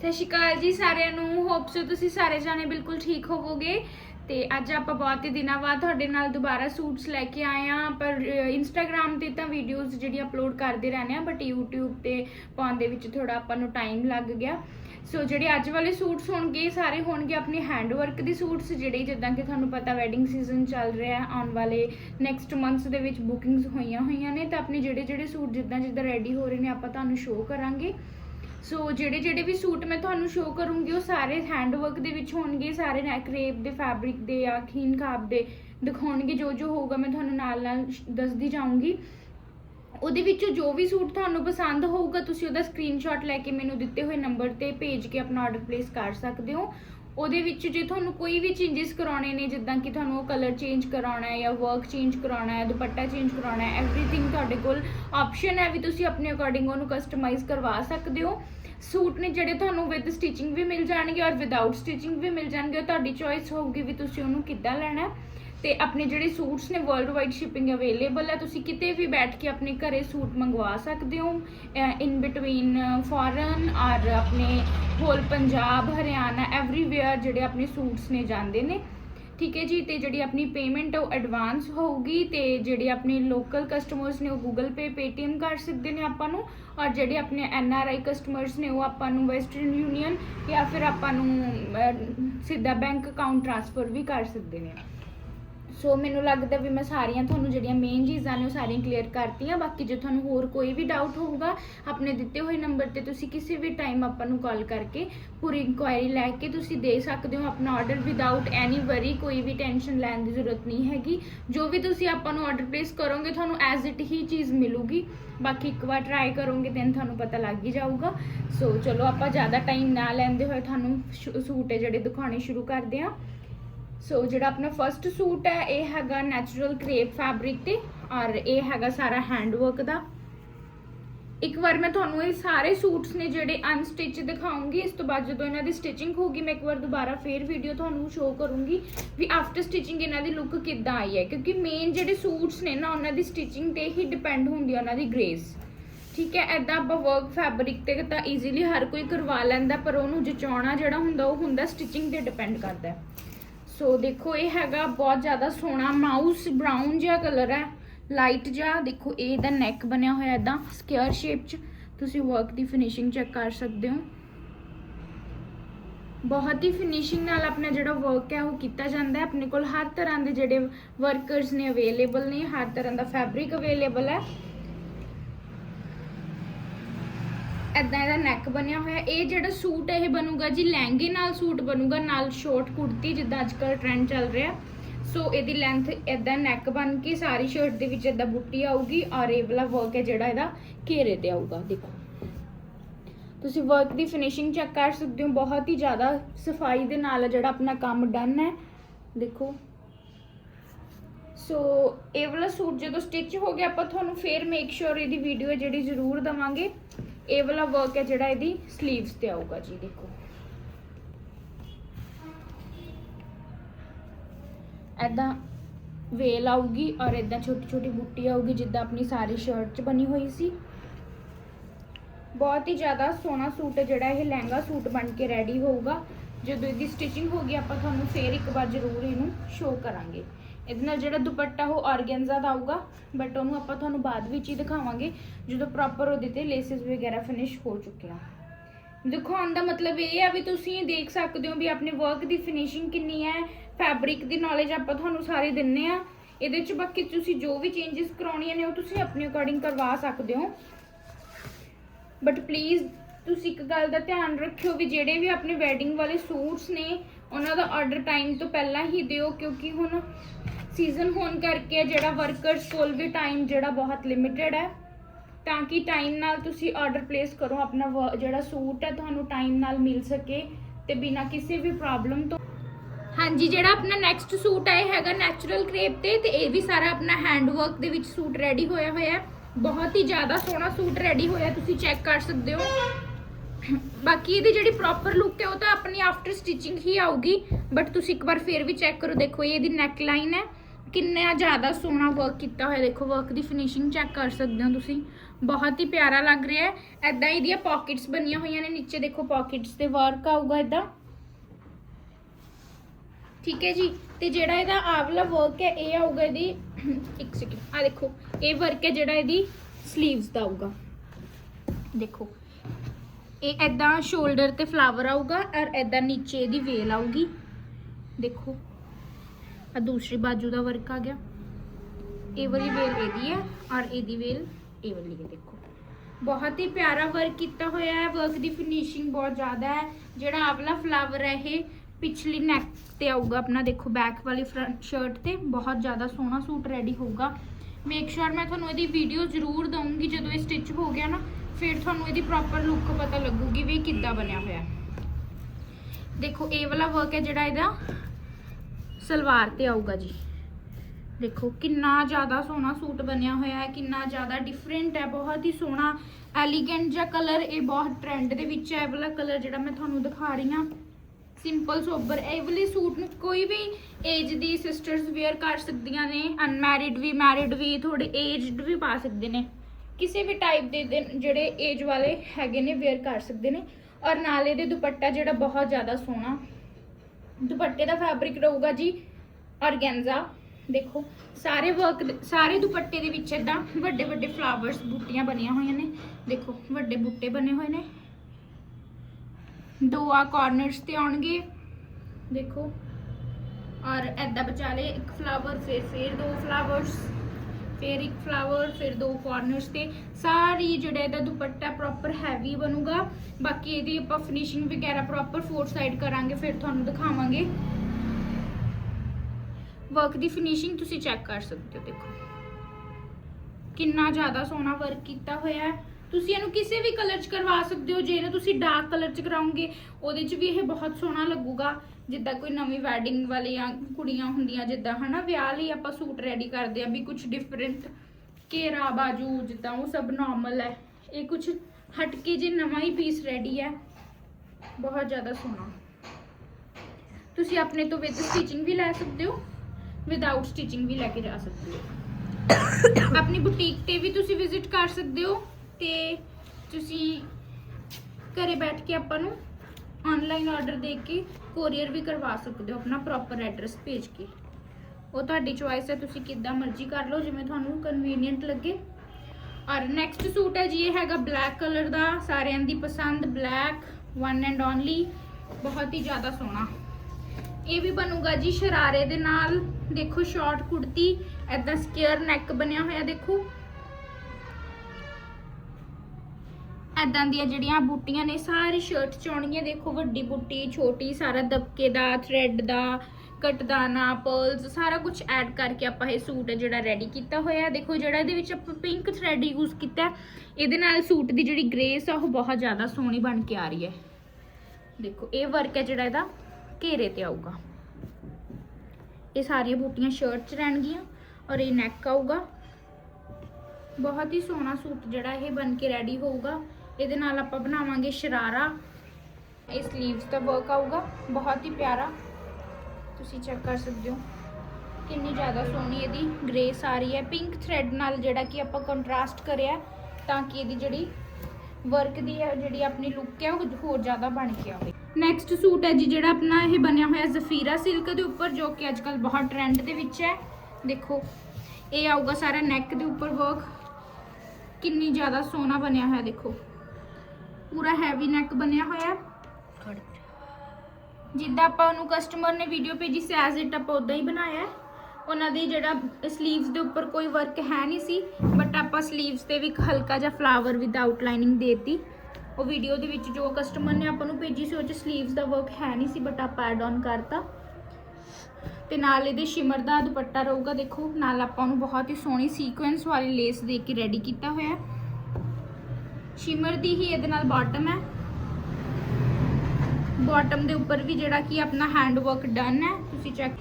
ਸਤਿ ਸ਼੍ਰੀ ਅਕਾਲ ਜੀ ਸਾਰਿਆਂ ਨੂੰ ਹੋਪ ਸੋ ਤੁਸੀਂ ਸਾਰੇ ਜਾਣੇ ਬਿਲਕੁਲ ਠੀਕ ਹੋਵੋਗੇ। ਤੇ ਅੱਜ ਆਪਾਂ ਬਹੁਤ ਹੀ ਦਿਨਾਂ ਬਾਅਦ ਤੁਹਾਡੇ ਨਾਲ ਦੁਬਾਰਾ ਸੂਟਸ ਲੈ ਕੇ ਆਏ ਆ ਪਰ ਇੰਸਟਾਗ੍ਰam ਤੇ ਤਾਂ ਵੀਡੀਓਜ਼ ਜਿਹੜੀ ਅਪਲੋਡ ਕਰਦੇ ਰਹਿੰਦੇ ਆ ਬਟ YouTube ਤੇ ਪਾਉਣ ਦੇ ਵਿੱਚ ਥੋੜਾ ਆਪਾਂ ਨੂੰ ਟਾਈਮ ਲੱਗ ਗਿਆ। ਸੋ ਜਿਹੜੇ ਅੱਜ ਵਾਲੇ ਸੂਟਸ ਹੋਣਗੇ ਸਾਰੇ ਹੋਣਗੇ ਆਪਣੇ ਹੈਂਡਵਰਕ ਦੇ ਸੂਟਸ ਜਿਹੜੇ ਜਿੱਦਾਂ ਕਿ ਤੁਹਾਨੂੰ ਪਤਾ ਵੈਡਿੰਗ ਸੀਜ਼ਨ ਚੱਲ ਰਿਹਾ ਹੈ। ਆਉਣ ਵਾਲੇ ਨੈਕਸਟ ਮੰਥਸ ਦੇ ਵਿੱਚ ਬੁਕਿੰਗਸ ਹੋਈਆਂ ਹੋਈਆਂ ਨੇ, ਤਾਂ ਆਪਣੇ ਜਿਹੜੇ ਜਿਹੜੇ ਸੂਟ ਜਿੱਦਾਂ ਜਿੱਦਾਂ ਰੈਡੀ ਹੋ ਰਹੇ ਨੇ, ਆਪਾਂ ਤੁਹਾਨੂੰ ਸ਼ੋਅ ਕਰਾਂਗੇ। ਸੋ ਜਿਹੜੇ ਜਿਹੜੇ ਵੀ ਸੂਟ ਮੈਂ ਤੁਹਾਨੂੰ ਸ਼ੋਅ ਕਰੂੰਗੀ, ਉਹ ਸਾਰੇ ਹੈਂਡਵਰਕ ਦੇ ਵਿੱਚ ਹੋਣਗੇ, ਸਾਰੇ ਨੈਕਰੇਪ ਦੇ ਫੈਬਰਿਕ ਦੇ ਜਾਂ ਖੀਨ ਖਾਬ ਦੇ ਦਿਖਾਉਣਗੇ, ਜੋ ਜੋ ਹੋਊਗਾ ਮੈਂ ਤੁਹਾਨੂੰ ਨਾਲ ਨਾਲ ਦੱਸਦੀ ਜਾਊਂਗੀ। ਉਹਦੇ ਵਿੱਚੋਂ ਜੋ ਵੀ ਸੂਟ ਤੁਹਾਨੂੰ ਪਸੰਦ ਹੋਊਗਾ, ਤੁਸੀਂ ਉਹਦਾ ਸਕਰੀਨਸ਼ਾਟ ਲੈ ਕੇ ਮੈਨੂੰ ਦਿੱਤੇ ਹੋਏ ਨੰਬਰ ਤੇ ਭੇਜ ਕੇ ਆਪਣਾ ਆਰਡਰ ਪਲੇਸ ਕਰ ਸਕਦੇ ਹੋ। ਉਹਦੇ ਵਿੱਚ ਜੇ ਤੁਹਾਨੂੰ ਕੋਈ ਵੀ ਚੇਂਜਸ ਕਰਾਉਣੇ ਨੇ, ਜਿੱਦਾਂ ਕਿ ਤੁਹਾਨੂੰ ਉਹ ਕਲਰ ਚੇਂਜ ਕਰਾਉਣਾ ਹੈ ਜਾਂ ਵਰਕ ਚੇਂਜ ਕਰਾਉਣਾ ਹੈ, ਦੁਪੱਟਾ ਚੇਂਜ ਕਰਾਉਣਾ ਹੈ ਐਵਰੀਥਿੰਗ ਤੁਹਾਡੇ ਕੋਲ ਆਪਸ਼ਨ ਹੈ ਵੀ ਤੁਸੀਂ ਆਪਣੇ ਅਕੋਰਡਿੰਗ ਉਹਨੂੰ ਕਸਟਮਾਈਜ਼ ਕਰਵਾ ਸਕਦੇ ਹੋ। ਸੂਟ ਨੇ ਜਿਹੜੇ ਤੁਹਾਨੂੰ ਵਿਦ ਸਟਿਚਿੰਗ ਵੀ ਮਿਲ ਜਾਣਗੇ ਔਰ ਵਿਦਆਊਟ ਸਟਿਚਿੰਗ ਵੀ ਮਿਲ ਜਾਣਗੇ ਤੁਹਾਡੀ ਚੋਇਸ ਹੋਊਗੀ ਵੀ ਤੁਸੀਂ ਉਹਨੂੰ ਕਿੱਦਾਂ ਲੈਣਾ ਹੈ। ਤੇ ਆਪਣੇ ਜਿਹੜੇ ਸੂਟਸ ਨੇ ਵਰਲਡ ਵਾਈਡ ਸ਼ਿਪਿੰਗ ਅਵੇਲੇਬਲ ਹੈ, ਤੁਸੀਂ ਕਿਤੇ ਵੀ ਬੈਠ ਕੇ ਆਪਣੇ ਘਰੇ ਸੂਟ ਮੰਗਵਾ ਸਕਦੇ ਹੋ। ਇਨ ਬਿਟਵੀਨ ਫੋਰਨ ਔਰ ਆਪਣੇ ਹੋਲ ਪੰਜਾਬ, ਹਰਿਆਣਾ ਐਵਰੀਵੇਅਰ ਜਿਹੜੇ ਆਪਣੇ ਸੂਟਸ ਨੇ ਜਾਂਦੇ ਨੇ। ਠੀਕ ਹੈ ਜੀ, ਤੇ ਜਿਹੜੀ ਆਪਣੀ ਪੇਮੈਂਟ ਉਹ ਐਡਵਾਂਸ ਹੋਊਗੀ ਤੇ ਜਿਹੜੇ ਆਪਣੇ ਲੋਕਲ ਕਸਟਮਰਸ ਨੇ ਉਹ Google Pay, Paytm ਕਰ ਸਕਦੇ ਨੇ ਆਪਾਂ ਨੂੰ ਔਰ ਜਿਹੜੇ ਆਪਣੇ NRI ਕਸਟਮਰਸ ਨੇ ਉਹ ਆਪਾਂ ਨੂੰ ਵੈਸਟਰਨ ਯੂਨੀਅਨ ਜਾਂ ਫਿਰ ਆਪਾਂ ਨੂੰ ਸਿੱਧਾ ਬੈਂਕ ਅਕਾਊਂਟ ਟ੍ਰਾਂਸਫਰ ਵੀ ਕਰ ਸਕਦੇ ਨੇ। ਸੋ ਮੈਨੂੰ ਲੱਗਦਾ ਵੀ ਮੈਂ ਸਾਰੀਆਂ ਤੁਹਾਨੂੰ ਜਿਹੜੀਆਂ ਮੇਨ ਚੀਜ਼ਾਂ ਨੇ ਉਹ ਸਾਰੀਆਂ ਕਲੀਅਰ ਕਰਤੀਆਂ। ਬਾਕੀ ਜੇ ਤੁਹਾਨੂੰ ਹੋਰ ਕੋਈ ਵੀ ਡਾਊਟ ਹੋਊਗਾ, ਆਪਣੇ ਦਿੱਤੇ ਹੋਏ ਨੰਬਰ ਤੇ ਤੁਸੀਂ ਕਿਸੇ ਵੀ ਟਾਈਮ ਆਪਾਂ ਨੂੰ ਕਾਲ ਕਰਕੇ ਪੂਰੀ ਇਨਕੁਆਇਰੀ ਲੈ ਕੇ ਤੁਸੀਂ ਦੇ ਸਕਦੇ ਹੋ। ਆਪਣਾ ਆਰਡਰ ਵਿਦਆਊਟ ਐਨੀ ਵਰੀ ਕੋਈ ਵੀ ਟੈਨਸ਼ਨ ਲੈਣ ਦੀ ਜ਼ਰੂਰਤ ਨਹੀਂ ਹੈਗੀ। ਜੋ ਵੀ ਤੁਸੀਂ ਆਪਾਂ ਨੂੰ ਆਰਡਰ ਪਲੇਸ ਕਰੋਗੇ, ਤੁਹਾਨੂੰ ਐਜ਼ ਇਟ ਹੀ ਚੀਜ਼ ਮਿਲੂਗੀ। ਬਾਕੀ ਇੱਕ ਵਾਰ ਟਰਾਈ ਕਰੋਗੇ ਦੈਨ ਤੁਹਾਨੂੰ ਪਤਾ ਲੱਗ ਹੀ ਜਾਊਗਾ। ਸੋ ਚਲੋ ਆਪਾਂ ਜ਼ਿਆਦਾ ਟਾਈਮ ਨਾ ਲੈਂਦੇ ਹੋਏ ਤੁਹਾਨੂੰ ਸ਼ੂ- ਸੂਟ ਹੈ ਜਿਹੜੇ ਦਿਖਾਉਣੇ ਸ਼ੁਰੂ ਕਰਦੇ ਹਾਂ। ਸੋ ਜਿਹੜਾ ਆਪਣਾ ਫਰਸਟ ਸੂਟ ਹੈ, ਇਹ ਹੈਗਾ ਨੈਚੁਰਲ ਕ੍ਰੇਪ ਫੈਬਰਿਕ ਤੇ, ਔਰ ਇਹ ਹੈਗਾ ਸਾਰਾ ਹੈਂਡਵਰਕ ਦਾ। ਇੱਕ ਵਾਰ ਮੈਂ ਤੁਹਾਨੂੰ ਇਹ ਸਾਰੇ ਸੂਟਸ ਨੇ ਜਿਹੜੇ ਅਨਸਟਿਚ ਦਿਖਾਉਂਗੀ, ਇਸ ਤੋਂ ਬਾਅਦ ਜਦੋਂ ਇਹਨਾਂ ਦੀ ਸਟਿਚਿੰਗ ਹੋਊਗੀ, ਮੈਂ ਇੱਕ ਵਾਰ ਦੁਬਾਰਾ ਫੇਰ ਵੀਡੀਓ ਤੁਹਾਨੂੰ ਸ਼ੋਅ ਕਰੂੰਗੀ ਵੀ ਆਫਟਰ ਸਟਿਚਿੰਗ ਇਹਨਾਂ ਦੀ ਲੁੱਕ ਕਿੱਦਾਂ ਆਈ ਹੈ, ਕਿਉਂਕਿ ਮੇਨ ਜਿਹੜੇ ਸੂਟਸ ਨੇ ਨਾ, ਉਹਨਾਂ ਦੀ ਸਟਿਚਿੰਗ ਤੇ ਹੀ ਡਿਪੈਂਡ ਹੁੰਦੀ ਹੈ ਉਹਨਾਂ ਦੀ ਗ੍ਰੇਸ ਠੀਕ ਹੈ ਐਦਾਂ ਆਪਾਂ ਵਰਕ ਫੈਬਰਿਕ ਤੇ ਤਾਂ ਈਜ਼ੀਲੀ ਹਰ ਕੋਈ ਕਰਵਾ ਲੈਂਦਾ, ਪਰ ਉਹਨੂੰ ਜਚਾਉਣਾ ਜਿਹੜਾ ਹੁੰਦਾ, ਉਹ ਹੁੰਦਾ ਸਟਿਚਿੰਗ ਤੇ ਡਿਪੈਂਡ ਕਰਦਾ ਹੈ। ਸੋ ਦੇਖੋ, ਇਹ ਹੈਗਾ ਬਹੁਤ ਜ਼ਿਆਦਾ ਸੋਹਣਾ ਮਾਊਸ ਬ੍ਰਾਊਨ ਜਿਹਾ ਕਲਰ ਹੈ ਲਾਈਟ ਜਿਹਾ। ਦੇਖੋ, ਇਹ ਦਾ ਨੈਕ ਬਣਿਆ ਹੋਇਆ ਇਦਾਂ ਸਕੁਅਰ ਸ਼ੇਪ ਚ। ਤੁਸੀਂ ਵਰਕ ਦੀ ਫਿਨਿਸ਼ਿੰਗ ਚੈੱਕ ਕਰ ਸਕਦੇ ਹੋ। ਬਹੁਤ ਹੀ ਫਿਨਿਸ਼ਿੰਗ ਨਾਲ ਆਪਣਾ ਜਿਹੜਾ ਵਰਕ ਹੈ, ਉਹ ਕੀਤਾ ਜਾਂਦਾ ਹੈ। ਆਪਣੇ ਕੋਲ ਹਰ ਤਰ੍ਹਾਂ ਦੇ ਜਿਹੜੇ ਵਰਕਰਸ ਨੇ ਅਵੇਲੇਬਲ ਨੇ, ਹਰ ਤਰ੍ਹਾਂ ਦਾ ਫੈਬਰਿਕ ਅਵੇਲੇਬਲ ਹੈ। ਐਦਾਂ ਇਹਦਾ ਨੈਕ ਬਣਿਆ ਹੋਇਆ ਇਹ ਜਿਹੜਾ ਸੂਟ ਇਹ ਬਣੂਗਾ ਜੀ, ਲਹਿੰਗੇ ਨਾਲ ਸੂਟ ਬਣੂਗਾ, ਨਾਲ ਸ਼ੋਰਟ ਕੁੜਤੀ ਜਿੱਦਾਂ ਅੱਜ ਕੱਲ੍ਹ ਟ੍ਰੈਂਡ ਚੱਲ ਰਿਹਾ ਸੋ ਇਹਦੀ ਲੈਂਥ ਐਦਾਂ ਨੈਕ ਬਣ ਕੇ ਸਾਰੀ ਸ਼ਰਟ ਦੇ ਵਿੱਚ ਐਦਾਂ ਬੁੱਟੀ ਆਊਗੀ ਔਰ ਇਹ ਵਾਲਾ ਵਰਕ ਹੈ ਜਿਹੜਾ ਇਹਦਾ ਘੇਰੇ ਤੇ ਆਊਗਾ, ਦੇਖੋ। ਤੁਸੀਂ ਵਰਕ ਦੀ ਫਿਨਿਸ਼ਿੰਗ ਚੈੱਕ ਕਰ ਸਕਦੇ ਹੋ, ਬਹੁਤ ਹੀ ਜ਼ਿਆਦਾ ਸਫ਼ਾਈ ਦੇ ਨਾਲ ਜਿਹੜਾ ਆਪਣਾ ਕੰਮ ਡਨ ਹੈ। ਦੇਖੋ। ਸੋ ਇਹ ਵਾਲਾ ਸੂਟ ਜਦੋਂ ਸਟਿਚ ਹੋ ਗਿਆ, ਆਪਾਂ ਤੁਹਾਨੂੰ ਫੇਰ ਮੇਕ ਸ਼ੋਰ ਇਹਦੀ ਵੀਡੀਓ ਜਿਹੜੀ ਜ਼ਰੂਰ ਦਵਾਂਗੇ। ਇਹ ਵਾਲਾ ਵਰਕ ਹੈ ਜਿਹੜਾ ਇਹਦੀ 슬ੀਵਸ ਤੇ ਆਊਗਾ ਜੀ, ਦੇਖੋ। ਐਦਾਂ ਵੇਲ ਆਊਗੀ ਔਰ ਐਦਾਂ ਛੋਟੀ ਛੋਟੀ ਬੁੱਟੀ ਆਊਗੀ, ਜਿੱਦਾਂ ਆਪਣੀ ਸਾਰੀ ਸ਼ਰਟ 'ਚ ਬਣੀ ਹੋਈ ਸੀ। ਬਹੁਤ ਹੀ ਜ਼ਿਆਦਾ ਸੋਹਣਾ ਸੂਟ ਹੈ ਜਿਹੜਾ ਇਹ ਲਹਿੰਗਾ ਸੂਟ ਬਣ ਕੇ ਰੈਡੀ ਹੋਊਗਾ। ਜਦੋਂ ਇਹਦੀ ਸਟਿਚਿੰਗ ਹੋ ਗਈ, ਆਪਾਂ ਤੁਹਾਨੂੰ ਫੇਰ ਇੱਕ ਵਾਰ ਜ਼ਰੂਰ ਇਹਨੂੰ ਸ਼ੋਅ ਕਰਾਂਗੇ। ਇਹਦੇ ਨਾਲ ਜਿਹੜਾ ਦੁਪੱਟਾ ਉਹ ਆਰਗੈਂਜ਼ਾ ਦਾ ਆਊਗਾ ਬਟ ਉਹਨੂੰ ਆਪਾਂ ਤੁਹਾਨੂੰ ਬਾਅਦ ਵਿੱਚ ਹੀ ਦਿਖਾਵਾਂਗੇ, ਜਦੋਂ ਪ੍ਰੋਪਰ ਉਹਦੇ ਤੇ ਲੇਸਿਸ ਵਗੈਰਾ ਫਿਨਿਸ਼ ਹੋ ਚੁੱਕੀਆਂ ਦਿਖਾਉਣ ਦਾ ਮਤਲਬ ਇਹ ਆ ਵੀ ਤੁਸੀਂ ਦੇਖ ਸਕਦੇ ਹੋ ਵੀ ਆਪਣੇ ਵਰਕ ਦੀ ਫਿਨਿਸ਼ਿੰਗ ਕਿੰਨੀ ਹੈ ਫੈਬਰਿਕ ਦੀ ਨੌਲੇਜ ਆਪਾਂ ਤੁਹਾਨੂੰ ਸਾਰੇ ਦਿੰਨੇ ਆ। ਇਹਦੇ ਚ ਬਾਕੀ ਤੁਸੀਂ ਜੋ ਵੀ ਚੇਂਜਸ ਕਰਾਉਣੀਆਂ ਨੇ ਉਹ ਤੁਸੀਂ ਆਪਣੇ ਅਕੋਰਡਿੰਗ ਕਰਵਾ ਸਕਦੇ ਹੋ। ਬਟ ਪਲੀਜ਼ ਤੁਸੀਂ ਇੱਕ ਗੱਲ ਦਾ ਧਿਆਨ ਰੱਖਿਓ ਵੀ ਜਿਹੜੇ ਵੀ ਆਪਣੇ ਵੈਡਿੰਗ ਵਾਲੇ ਸੂਟਸ ਨੇ ਉਹਨਾਂ ਦਾ ਆਰਡਰ ਟਾਈਮ ਤੋਂ ਪਹਿਲਾਂ ਹੀ ਦਿਓ, ਕਿਉਂਕਿ ਹੁਣ ਸੀਜ਼ਨ ਹੋਣ ਕਰਕੇ ਜਿਹੜਾ ਵਰਕਰਸ ਕੋਲ ਵੀ ਟਾਈਮ ਜਿਹੜਾ ਬਹੁਤ ਲਿਮਿਟਿਡ ਹੈ। ਤਾਂ ਕਿ ਟਾਈਮ ਨਾਲ ਤੁਸੀਂ ਆਰਡਰ ਪਲੇਸ ਕਰੋ, ਆਪਣਾ ਵ- ਜਿਹੜਾ ਸੂਟ ਹੈ, ਤੁਹਾਨੂੰ ਟਾਈਮ ਨਾਲ ਮਿਲ ਸਕੇ ਤੇ ਬਿਨਾਂ ਕਿਸੇ ਵੀ ਪ੍ਰੋਬਲਮ ਤੋਂ। ਹਾਂਜੀ, ਜਿਹੜਾ ਆਪਣਾ ਨੈਕਸਟ ਸੂਟ ਹੈ, ਇਹ ਹੈਗਾ ਨੈਚੁਰਲ ਕ੍ਰੇਪ ਤੇ ਤੇ ਇਹ ਵੀ ਸਾਰਾ ਆਪਣਾ ਹੈਂਡ ਵਰਕ ਦੇ ਵਿੱਚ ਸੂਟ ਰੈਡੀ ਹੋਇਆ ਹੋਇਆ ਹੈ। ਬਹੁਤ ਹੀ ਜ਼ਿਆਦਾ ਸੋਹਣਾ ਸੂਟ ਰੈਡੀ ਹੋਇਆ, ਤੁਸੀਂ ਚੈੱਕ ਕਰ ਸਕਦੇ ਹੋ। ਬਾਕੀ ਇਹਦੀ ਜਿਹੜੀ ਪ੍ਰੋਪਰ ਲੁੱਕ ਹੈ, ਉਹ ਤਾਂ ਆਪਣੀ ਆਫਟਰ ਸਟਿਚਿੰਗ ਹੀ ਆਊਗੀ। ਬਟ ਤੁਸੀਂ ਇੱਕ ਵਾਰ ਫੇਰ ਵੀ ਚੈੱਕ ਕਰੋ, ਦੇਖੋ, ਇਹ ਇਹਦੀ ਨੈਕ ਲਾਈਨ ਹੈ। ਕਿੰਨਾ ਜ਼ਿਆਦਾ ਸੋਹਣਾ ਵਰਕ ਕੀਤਾ ਹੋਇਆ, ਦੇਖੋ ਵਰਕ ਦੀ ਫਿਨਿਸ਼ਿੰਗ ਚੈੱਕ ਕਰ ਸਕਦੇ ਹੋ ਤੁਸੀਂ। ਬਹੁਤ ਹੀ ਪਿਆਰਾ ਲੱਗ ਰਿਹਾ ਹੈ। ਐਦਾਂ ਇਹਦੀਆਂ ਪਾਕਟਸ ਬਣੀਆਂ ਹੋਈਆਂ ਨੇ, ਨੀਚੇ ਦੇਖੋ ਪਾਕਟਸ ਤੇ ਵਰਕ ਆਊਗਾ ਐਦਾਂ ਠੀਕ ਹੈ ਜੀ। ਤੇ ਜਿਹੜਾ ਇਹਦਾ ਆਵਲਾ ਵਰਕ ਹੈ, ਇਹ ਆਊਗਾ ਇਹਦੀ ਇੱਕ ਸੈਕਿੰਡ ਆ ਦੇਖੋ, ਇਹ ਵਰਕ ਹੈ ਜਿਹੜਾ ਇਹਦੀ 슬ੀਵਸ ਦਾ ਆਊਗਾ। ਦੇਖੋ। ਇਹ ਐਦਾਂ ਸ਼ੋਲਡਰ ਤੇ ਫਲਾਵਰ ਆਊਗਾ ਔਰ ਐਦਾਂ ਨੀਚੇ ਇਹਦੀ ਵੇਲ ਆਊਗੀ। ਦੇਖੋ, ਆ ਦੂਸਰੀ ਬਾਜੂ ਦਾ ਵਰਕ ਆ ਗਿਆ। ਇਹ ਵਾਲੀ ਵੇਲ ਇਹਦੀ ਹੈ ਔਰ ਇਹਦੀ ਵੇਲ ਇਹ ਵਾਲੀ ਹੈ, ਦੇਖੋ। ਬਹੁਤ ਹੀ ਪਿਆਰਾ ਵਰਕ ਕੀਤਾ ਹੋਇਆ ਹੈ। ਵਰਕ ਦੀ ਫਿਨਿਸ਼ਿੰਗ ਬਹੁਤ ਜ਼ਿਆਦਾ ਹੈ। ਜਿਹੜਾ ਆਵਲਾ ਫਲਾਵਰ ਹੈ, ਇਹ ਪਿਛਲੀ ਨੈਕ ਤੇ ਆਊਗਾ ਆਪਣਾ। ਦੇਖੋ ਬੈਕ ਵਾਲੀ ਫਰੰਟ ਸ਼ਰਟ ਤੇ ਬਹੁਤ ਜ਼ਿਆਦਾ ਸੋਹਣਾ ਸੂਟ ਰੈਡੀ ਹੋਊਗਾ। ਮੇਕ ਸ਼ੋਰ ਮੈਂ ਤੁਹਾਨੂੰ ਇਹਦੀ ਵੀਡੀਓ ਜ਼ਰੂਰ ਦਊਂਗੀ। ਜਦੋਂ ਇਹ ਸਟਿਚ ਹੋ ਗਿਆ ਨਾ ਫਿਰ ਤੁਹਾਨੂੰ ਇਹਦੀ ਪ੍ਰੋਪਰ ਲੁੱਕ ਪਤਾ ਲੱਗੂਗੀ ਵੀ ਇਹ ਕਿੱਦਾਂ ਬਣਿਆ ਹੋਇਆ ਦੇਖੋ, ਇਹ ਵਾਲਾ ਵਰਕ ਹੈ ਜਿਹੜਾ ਇਹਦਾ, ਸਲਵਾਰ ਤੇ ਆਊਗਾ ਜੀ। ਦੇਖੋ, ਕਿੰਨਾ ਜ਼ਿਆਦਾ ਸੋਹਣਾ ਸੂਟ ਬਣਿਆ ਹੋਇਆ ਹੈ, ਕਿੰਨਾ ਜ਼ਿਆਦਾ ਡਿਫਰੈਂਟ ਹੈ, ਬਹੁਤ ਹੀ ਸੋਹਣਾ ਐਲੀਗੈਂਟ ਜਿਹਾ ਕਲਰ ਇਹ ਬਹੁਤ ਟ੍ਰੈਂਡ ਦੇ ਵਿੱਚ ਹੈ, ਇਹ ਵਾਲਾ ਕਲਰ ਜਿਹੜਾ ਮੈਂ ਤੁਹਾਨੂੰ ਦਿਖਾ ਰਹੀ ਹਾਂ। ਸਿੰਪਲ ਸੋਬਰ ਇਹ ਵਾਲੇ ਸੂਟ ਨੂੰ ਕੋਈ ਵੀ ਏਜ ਦੀ ਸਿਸਟਰਸ ਵੇਅਰ ਕਰ ਸਕਦੀਆਂ ਨੇ ਅਨਮੈਰਿਡ ਵੀ ਮੈਰਿਡ ਵੀ ਥੋੜੇ ਏਜਡ ਵੀ ਪਾ ਸਕਦੇ ਨੇ। ਕਿਸੇ ਵੀ ਟਾਈਪ ਦੇ ਦਿਨ ਜਿਹੜੇ ਏਜ ਵਾਲੇ ਹੈਗੇ ਨੇ ਵੇਅਰ ਕਰ ਸਕਦੇ ਨੇ। ਔਰ ਨਾਲ ਇਹਦੇ ਦੁਪੱਟਾ ਜਿਹੜਾ ਬਹੁਤ ਜ਼ਿਆਦਾ ਸੋਹਣਾ। ਦੁਪੱਟੇ ਦਾ ਫੈਬਰਿਕ ਰਹੂਗਾ ਜੀ ਔਰਗੈਂਜਾ ਦੇਖੋ, ਸਾਰੇ ਵਰਕ ਸਾਰੇ ਦੁਪੱਟੇ ਦੇ ਵਿੱਚ ਇਦਾਂ ਵੱਡੇ ਵੱਡੇ ਫਲਾਵਰਸ ਬੂਟੀਆਂ ਬਣੀਆਂ ਹੋਈਆਂ ਨੇ। ਦੇਖੋ, ਵੱਡੇ ਬੂਟੇ ਬਣੇ ਹੋਏ ਨੇ। ਦੋ ਆ ਕਾਰਨਰਸ ਤੇ ਆਉਣਗੇ। ਦੇਖੋ, ਔਰ ਐਦਾਂ ਲਏ ਇੱਕ ਫਲਾਵਰ ਫਿਰ ਫਿਰ ਦੋ ਫਲਾਵਰਸ ਫਿਰ ਇੱਕ ਫਲਾਵਰ ਫਿਰ ਦੋ ਕਾਰਨਰਸ ਤੇ ਸਾਰੀ ਜਿਹੜਾ ਇਹਦਾ ਦੁਪੱਟਾ ਪ੍ਰੋਪਰ ਹੈਵੀ ਬਣੂਗਾ। ਬਾਕੀ ਇਹਦੀ ਆਪਾਂ ਫਿਨਿਸ਼ਿੰਗ ਵਗੈਰਾ ਪ੍ਰੋਪਰ ਫੋਰ ਸਾਈਡ ਕਰਾਂਗੇ, ਫਿਰ ਤੁਹਾਨੂੰ ਦਿਖਾਵਾਂਗੇ। ਵਰਕ ਦੀ ਫਿਨਿਸ਼ਿੰਗ ਤੁਸੀਂ ਚੈੱਕ ਕਰ ਸਕਦੇ ਹੋ, ਦੇਖੋ। ਕਿੰਨਾ ਜ਼ਿਆਦਾ ਸੋਹਣਾ ਵਰਕ ਕੀਤਾ ਹੋਇਆ ਹੈ। ਤੁਸੀਂ ਇਹਨੂੰ ਕਿਸੇ ਵੀ ਕਲਰ 'ਚ ਕਰਵਾ ਸਕਦੇ ਹੋ, ਜੇ ਇਹਨੂੰ ਤੁਸੀਂ ਡਾਰਕ ਕਲਰ 'ਚ ਕਰਾਉਂਗੇ ਉਹਦੇ 'ਚ ਵੀ ਇਹ ਬਹੁਤ ਸੋਹਣਾ ਲੱਗੂਗਾ। ਜਿੱਦਾਂ ਕੋਈ ਨਵੀਂ ਵੈਡਿੰਗ ਵਾਲੀਆਂ ਕੁੜੀਆਂ ਹੁੰਦੀਆਂ, ਜਿੱਦਾਂ ਹਨਾ, ਵਿਆਹ ਲਈ ਆਪਾਂ ਸੂਟ ਰੈਡੀ ਕਰਦੇ ਆ ਵੀ ਕੁਝ ਡਿਫਰੈਂਟ ਘੇਰਾ, ਬਾਜੂ, ਜਿੱਦਾਂ ਉਹ ਸਭ ਨਾਰਮਲ ਹੈ। ਇਹ ਕੁਝ ਹਟ ਕੇ ਜੇ ਨਵਾਂ ਹੀ ਪੀਸ ਰੈਡੀ ਹੈ, ਬਹੁਤ ਜ਼ਿਆਦਾ ਸੋਹਣਾ। ਤੁਸੀਂ ਆਪਣੇ ਤੋਂ ਵਿਦ ਸਟਿਚਿੰਗ ਵੀ ਲੈ ਸਕਦੇ ਹੋ ਵਿਦਆਊਟ ਸਟਿਚਿੰਗ ਵੀ ਲੈ ਕੇ ਜਾ ਸਕਦੇ ਹੋ। ਆਪਣੀ ਬੁਟੀਕ ਤੇ ਵੀ ਤੁਸੀਂ ਵਿਜ਼ਿਟ ਕਰ ਸਕਦੇ ਹੋ। ਤੇ ਤੁਸੀਂ ਘਰੇ ਬੈਠ ਕੇ ਆਪਾਂ ਨੂੰ ਆਨਲਾਈਨ ਆਰਡਰ ਦੇ ਕੇ ਕੋਰੀਅਰ ਵੀ ਕਰਵਾ ਸਕਦੇ ਹੋ, ਆਪਣਾ ਪ੍ਰੋਪਰ ਐਡਰੈਸ ਭੇਜ ਕੇ। ਉਹ ਤੁਹਾਡੀ ਚੁਆਇਸ ਹੈ, ਤੁਸੀਂ ਕਿੱਦਾਂ ਮਰਜ਼ੀ ਕਰ ਲਓ, ਜਿਵੇਂ ਤੁਹਾਨੂੰ ਕਨਵੀਨੀਅੰਟ ਲੱਗੇ। ਔਰ ਨੈਕਸਟ ਸੂਟ ਹੈ ਜੀ, ਇਹ ਹੈਗਾ ਬਲੈਕ ਕਲਰ ਦਾ, ਸਾਰਿਆਂ ਦੀ ਪਸੰਦ ਬਲੈਕ ਵਨ ਐਂਡ ਓਨਲੀ ਬਹੁਤ ਹੀ ਜ਼ਿਆਦਾ ਸੋਹਣਾ। ਇਹ ਵੀ ਬਣੂਗਾ ਜੀ ਸ਼ਰਾਰੇ ਦੇ ਨਾਲ, ਦੇਖੋ ਸ਼ਾਰਟ ਕੁੜਤੀ ਐਦਾਂ ਸਕੇਅਰ ਨੈਕ ਬਣਿਆ ਹੋਇਆ, ਦੇਖੋ। ਐਦਾਂ ਦੀਆਂ ਜਿਹੜੀਆਂ ਬੂਟੀਆਂ ਨੇ, ਸਾਰੀ ਸ਼ਰਟ ਚ ਆਉਣਗੀਆਂ। ਦੇਖੋ, ਵੱਡੀ ਬੂਟੀ, ਛੋਟੀ, ਸਾਰਾ ਦਬਕੇ ਦਾ ਥ੍ਰੈਡ ਦਾ, ਕਟਦਾਨਾ ਪਰਲਸ ਸਾਰਾ ਕੁਝ ਐਡ ਕਰਕੇ ਆਪਾਂ ਇਹ ਸੂਟ ਹੈ ਜਿਹੜਾ ਰੈਡੀ ਕੀਤਾ ਹੋਇਆ। ਦੇਖੋ, ਜਿਹੜਾ ਇਹਦੇ ਵਿੱਚ ਆਪਾਂ ਪਿੰਕ ਥ੍ਰੈਡ ਯੂਜ਼ ਕੀਤਾ, ਇਹਦੇ ਨਾਲ ਸੂਟ ਦੀ ਜਿਹੜੀ ਗ੍ਰੇਸ ਆ, ਉਹ ਬਹੁਤ ਜ਼ਿਆਦਾ ਸੋਹਣੀ ਬਣ ਕੇ ਆ ਰਹੀ ਹੈ। ਦੇਖੋ, ਇਹ ਵਰਕ ਹੈ ਜਿਹੜਾ ਇਹਦਾ, ਘੇਰੇ ਤੇ ਆਊਗਾ। ਇਹ ਸਾਰੀਆਂ ਬੂਟੀਆਂ ਸ਼ਰਟ 'ਚ ਰਹਿਣਗੀਆਂ ਔਰ ਇਹ ਨੈਕ ਆਊਗਾ। ਬਹੁਤ ਹੀ ਸੋਹਣਾ ਸੂਟ ਜਿਹੜਾ ਇਹ ਬਣ ਕੇ ਰੈਡੀ ਹੋਊਗਾ। ਇਹਦੇ ਨਾਲ ਆਪਾਂ ਬਣਾਵਾਂਗੇ ਸ਼ਰਾਰਾ। ਇਹ 슬ੀਵਸ ਦਾ ਵਰਕ ਆਊਗਾ। ਬਹੁਤ ਹੀ ਪਿਆਰਾ। ਤੁਸੀਂ ਚੈੱਕ ਕਰ ਸਕਦੇ ਹੋ। ਕਿੰਨੀ ਜ਼ਿਆਦਾ ਸੋਹਣੀ ਇਹਦੀ ਗ੍ਰੇਸ ਆ ਰਹੀ ਹੈ। ਪਿੰਕ ਥ੍ਰੈਡ ਨਾਲ ਜਿਹੜਾ ਕਿ ਆਪਾਂ ਕੰਟਰਾਸਟ ਕਰਿਆ ਤਾਂ ਕਿ ਇਹਦੀ ਜਿਹੜੀ ਵਰਕ ਦੀ ਹੈ, ਜਿਹੜੀ ਆਪਣੀ ਲੁੱਕ ਹੈ, ਉਹ ਹੋਰ ਜ਼ਿਆਦਾ ਬਣ ਕੇ ਆਵੇ। ਨੈਕਸਟ ਸੂਟ ਹੈ ਜੀ, ਜਿਹੜਾ ਆਪਣਾ ਇਹ ਬਣਿਆ ਹੋਇਆ ਜ਼ਫੀਰਾ ਸਿਲਕ ਦੇ ਉੱਪਰ, ਜੋ ਕਿ ਅੱਜਕੱਲ ਬਹੁਤ ਟ੍ਰੈਂਡ ਦੇ ਵਿੱਚ ਹੈ। ਦੇਖੋ, ਇਹ ਆਊਗਾ ਸਾਰਾ ਨੈਕ ਦੇ ਉੱਪਰ ਵਰਕ ਕਿੰਨੀ ਜ਼ਿਆਦਾ ਸੋਹਣਾ ਬਣਿਆ ਹੋਇਆ, ਦੇਖੋ। ਪੂਰਾ ਹੈਵੀ ਨੈਕ ਬਣਿਆ ਹੋਇਆ ਜਿੱਦਾਂ ਆਪਾਂ ਉਹਨੂੰ ਕਸਟਮਰ ਨੇ ਵੀਡੀਓ ਭੇਜੀ ਸੀ ਐਜ਼ ਇਟ ਆਪਾਂ ਉਦਾਂ ਹੀ ਬਣਾਇਆ ਉਹਨਾਂ ਦੀ ਜਿਹੜਾ ਸਲੀਵਸ ਦੇ ਉੱਪਰ ਕੋਈ ਵਰਕ ਹੈ ਨਹੀਂ ਸੀ ਬਟ ਆਪਾਂ ਸਲੀਵਸ ਤੇ ਵੀ ਹਲਕਾ ਜਿਹਾ ਫਲਾਵਰ ਵਿਦ ਆਊਟਲਾਈਨਿੰਗ ਦੇਤੀ। ਉਹ ਵੀਡੀਓ ਦੇ ਵਿੱਚ ਜੋ ਕਸਟਮਰ ਨੇ ਆਪਾਂ ਨੂੰ ਭੇਜੀ ਸੀ, ਉਹ ਚ ਸਲੀਵਸ ਦਾ ਵਰਕ ਹੈ ਨਹੀਂ ਸੀ ਬਟ ਆਪਾਂ ਐਡ ਆਨ ਕਰਤਾ। ਤੇ ਨਾਲ ਇਹਦੇ ਸ਼ਿਮਰ ਦਾ ਦੁਪੱਟਾ ਰਹੂਗਾ, ਦੇਖੋ। ਨਾਲ ਆਪਾਂ ਉਹਨੂੰ ਬਹੁਤ ਹੀ ਸੋਹਣੀ ਸੀਕੁਐਂਸ ਵਾਲੀ ਲੇਸ ਦੇ ਕੇ ਰੈਡੀ ਕੀਤਾ ਹੋਇਆ ਹੈ। ਸ਼ਿਮਰ ਦੀ ਹੀ ਇਹਦੇ ਨਾਲ ਬਾਟਮ ਹੈ। ਬਾਟਮ ਦੇ ਉੱਪਰ ਵੀ ਜਿਹੜਾ ਕਿ ਆਪਣਾ ਹੈਂਡ ਵਰਕ ਡਨ ਹੈ, ਤੁਸੀਂ ਚੈੱਕ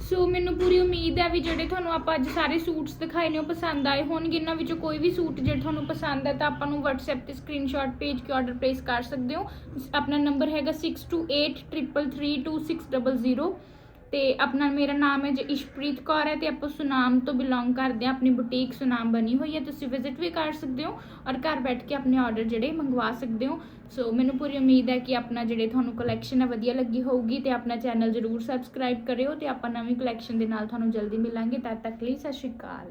ਸੋ ਮੈਨੂੰ ਪੂਰੀ ਉਮੀਦ ਹੈ ਵੀ ਜਿਹੜੇ ਤੁਹਾਨੂੰ ਆਪਾਂ ਅੱਜ ਸਾਰੇ ਸੂਟਸ ਦਿਖਾਏ ਨੇ ਉਹ ਪਸੰਦ ਆਏ ਹੋਣਗੇ। ਇਹਨਾਂ ਵਿੱਚੋਂ ਕੋਈ ਵੀ ਸੂਟ ਜਿਹੜੇ ਤੁਹਾਨੂੰ ਪਸੰਦ ਹੈ ਤਾਂ ਆਪਾਂ ਨੂੰ WhatsApp ਤੇ ਸਕਰੀਨਸ਼ਾਟ ਭੇਜ ਕੇ ਆਰਡਰ ਪਲੇਸ ਕਰ ਸਕਦੇ ਹੋ। ਆਪਣਾ ਨੰਬਰ ਹੈਗਾ 6283332600 ਤੇ ਆਪਣਾ ਮੇਰਾ ਨਾਮ ਹੈ ਜੀ ਇਸ਼ਪ੍ਰੀਤ ਕੌਰ ਹੈ ਤੇ ਆਪਾਂ ਸੁਨਾਮ ਤੋਂ ਬਿਲੋਂਗ ਕਰਦੇ ਹਾਂ। ਆਪਣੀ ਬੁਟੀਕ ਸੁਨਾਮ ਬਣੀ ਹੋਈ ਹੈ। ਤੁਸੀਂ ਵਿਜ਼ਿਟ ਵੀ ਕਰ ਸਕਦੇ ਹੋ ਔਰ ਘਰ ਬੈਠ ਕੇ ਆਪਣੇ ਆਰਡਰ ਜਿਹੜੇ ਮੰਗਵਾ ਸਕਦੇ ਹੋ। ਸੋ ਮੈਨੂੰ ਪੂਰੀ ਉਮੀਦ ਹੈ ਕਿ ਆਪਣਾ ਜਿਹੜੇ ਤੁਹਾਨੂੰ ਕਲੈਕਸ਼ਨ ਹੈ ਵਧੀਆ ਲੱਗੀ ਹੋਊਗੀ ਤੇ ਆਪਣਾ ਚੈਨਲ ਜਰੂਰ ਸਬਸਕ੍ਰਾਈਬ ਕਰਿਓ ਤੇ ਆਪਾਂ ਨਵੀਂ ਕਲੈਕਸ਼ਨ ਦੇ ਨਾਲ ਤੁਹਾਨੂੰ ਜਲਦੀ ਮਿਲਾਂਗੇ। ਤਦ ਤੱਕ ਲਈ ਸਤਿ ਸ਼੍ਰੀ ਅਕਾਲ।